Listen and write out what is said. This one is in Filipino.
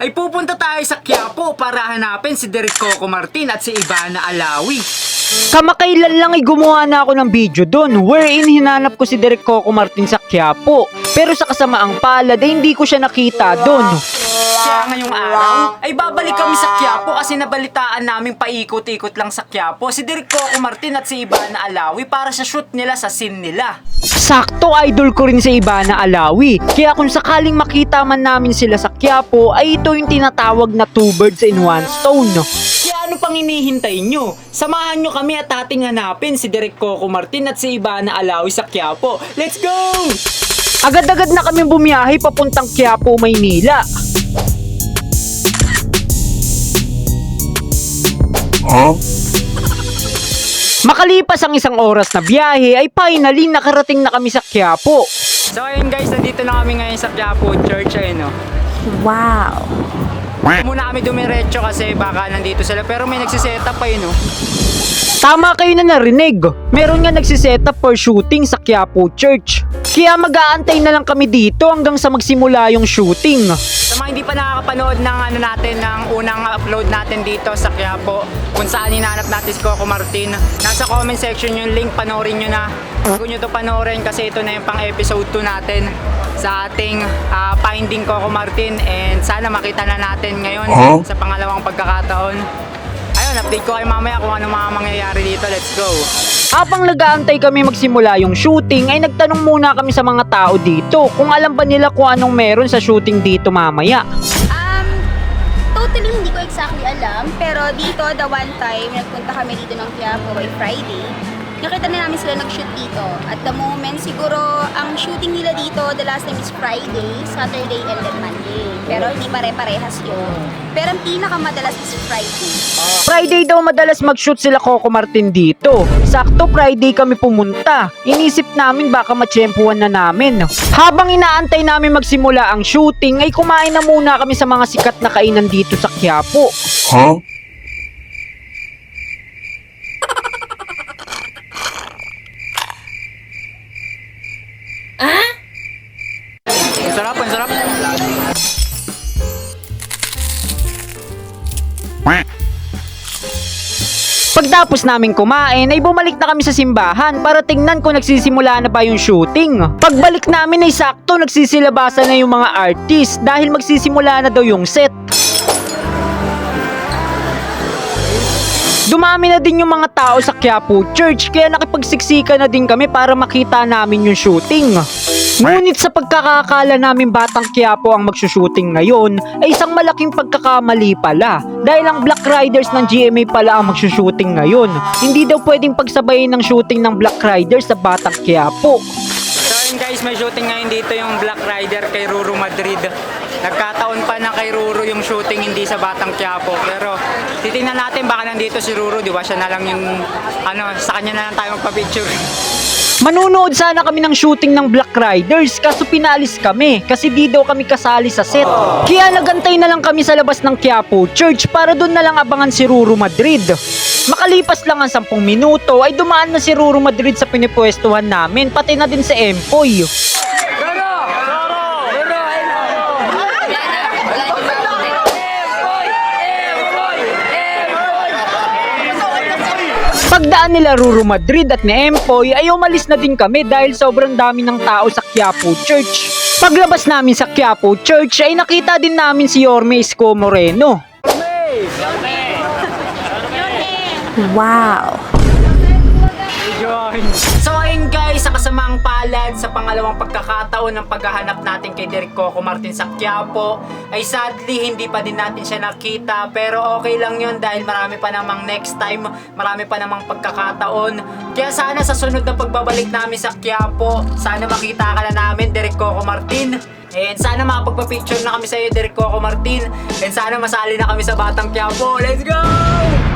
Ay pupunta tayo sa Quiapo para hanapin si Derek Coco Martin at si Ivana Alawi. Kamakailan lang ay gumawa na ako ng video doon wherein hinanap ko si Derek Coco Martin sa Quiapo. Pero sa kasamaang palad ay hindi ko siya nakita doon. Kaya ngayong araw, ay babalik kami sa Quiapo kasi nabalitaan namin paikot-ikot lang sa Quiapo si Derek Coco Martin at si Ivana Alawi para sa shoot nila sa scene nila. Sakto idol ko rin si Ivana Alawi. Kaya kung sakaling makita man namin sila sa Quiapo ay ito yung tinatawag na two birds in one stone. Kaya ano pang hinihintay nyo? Samahan nyo kami at ating hanapin si Derek Coco Martin at si Ivana Alawi sa Quiapo. Let's go! Agad-agad na kami bumiyahe papuntang Quiapo, Maynila. Makalipas ang isang oras na biyahe ay finally nakarating na kami sa Quiapo. So ayun guys, nandito na kami ngayon sa Quiapo Church ayun no. Wow. Muna kami dumiretso kasi baka nandito sila pero may nagsiset up pa yun no. Tama kayo na narinig. Meron nga nagsiset up for shooting sa Quiapo Church. Kaya mag-aantay na lang kami dito hanggang sa magsimula yung shooting. Sa mga hindi pa nakakapanood ng ano natin, ng unang upload natin dito sa Quiapo, kung saan hinanap natin si Coco Martin, nasa comment section yung link, panoorin nyo na. Kung nyo to panoorin kasi ito na yung pang episode 2 natin sa ating ah, Finding Coco Martin and sana makita na natin ngayon sa pangalawang pagkakataon. Ayun, update ko kayo mamaya kung ano mga mangyayari dito. Let's go! Habang nag-aantay kami magsimula yung shooting ay nagtanong muna kami sa mga tao dito kung alam ba nila kung anong meron sa shooting dito mamaya. Um, totally hindi ko exactly alam, pero dito, the one time, nagpunta kami dito ng Quiapo by Friday, nakita na namin sila nag-shoot dito. At the moment, siguro, ang shooting nila dito, the last time is Friday, Saturday, and then Monday. Pero hindi pare-parehas yun. Pero ang pinakamadalas is Friday. Friday daw madalas mag-shoot sila Coco Martin dito. Sakto Friday kami pumunta. Inisip namin baka matsyempuhan na namin. Habang inaantay namin magsimula ang shooting ay kumain na muna kami sa mga sikat na kainan dito sa Quiapo. Ang sarap, ang sarap! Pagtapos namin kumain ay bumalik na kami sa simbahan para tingnan kung nagsisimula na ba yung shooting. Pagbalik namin ay sakto nagsisilabasan na yung mga artist dahil magsisimula na daw yung set. Dumami na din yung mga tao sa Quiapo Church kaya nakipagsiksika na din kami para makita namin yung shooting. Ngunit sa pagkakakala namin batang Quiapo ang magsushooting ngayon ay isang malaking pagkakamali pala dahil ang Black Riders ng GMA pala ang magsushooting ngayon. Hindi daw pwedeng pagsabayin ng shooting ng Black Riders sa batang Quiapo. So yun guys, may shooting ngayon dito yung Black Rider kay Ruru Madrid. Nagkataon pa na kay Ruru yung shooting hindi sa Batang Quiapo. Pero titingnan natin baka nandito si Ruru, di ba? Siya na lang yung ano, sa kanya na lang tayo magpa-picture. Manunood sana kami ng shooting ng Black Riders kaso pinalis kami kasi di daw kami kasali sa set. Kaya nagantay na lang kami sa labas ng Quiapo Church para doon na lang abangan si Ruru Madrid. Makalipas lang ang 10 minuto ay dumaan na si Ruru Madrid sa pinipwestuhan namin pati na din si Empoy. Pagdaan nila Ruru Madrid at ni Empoy ay umalis na din kami dahil sobrang dami ng tao sa Quiapo Church. Paglabas namin sa Quiapo Church ay nakita din namin si Yorme Isko Moreno. Wow. So ayun guys, sa kasamaang palad sa pangalawang pagkakataon ng paghahanap natin kay Derek Coco Martin sa Quiapo ay sadly hindi pa din natin siya nakita pero okay lang yun dahil marami pa namang next time, marami pa namang pagkakataon. Kaya sana sa sunod na pagbabalik namin sa Quiapo, sana makita ka na namin Derek Coco Martin. And sana makapagpa-picture na kami sa iyo, Derek Coco Martin. And sana masali na kami sa Batang Quiapo. Let's go!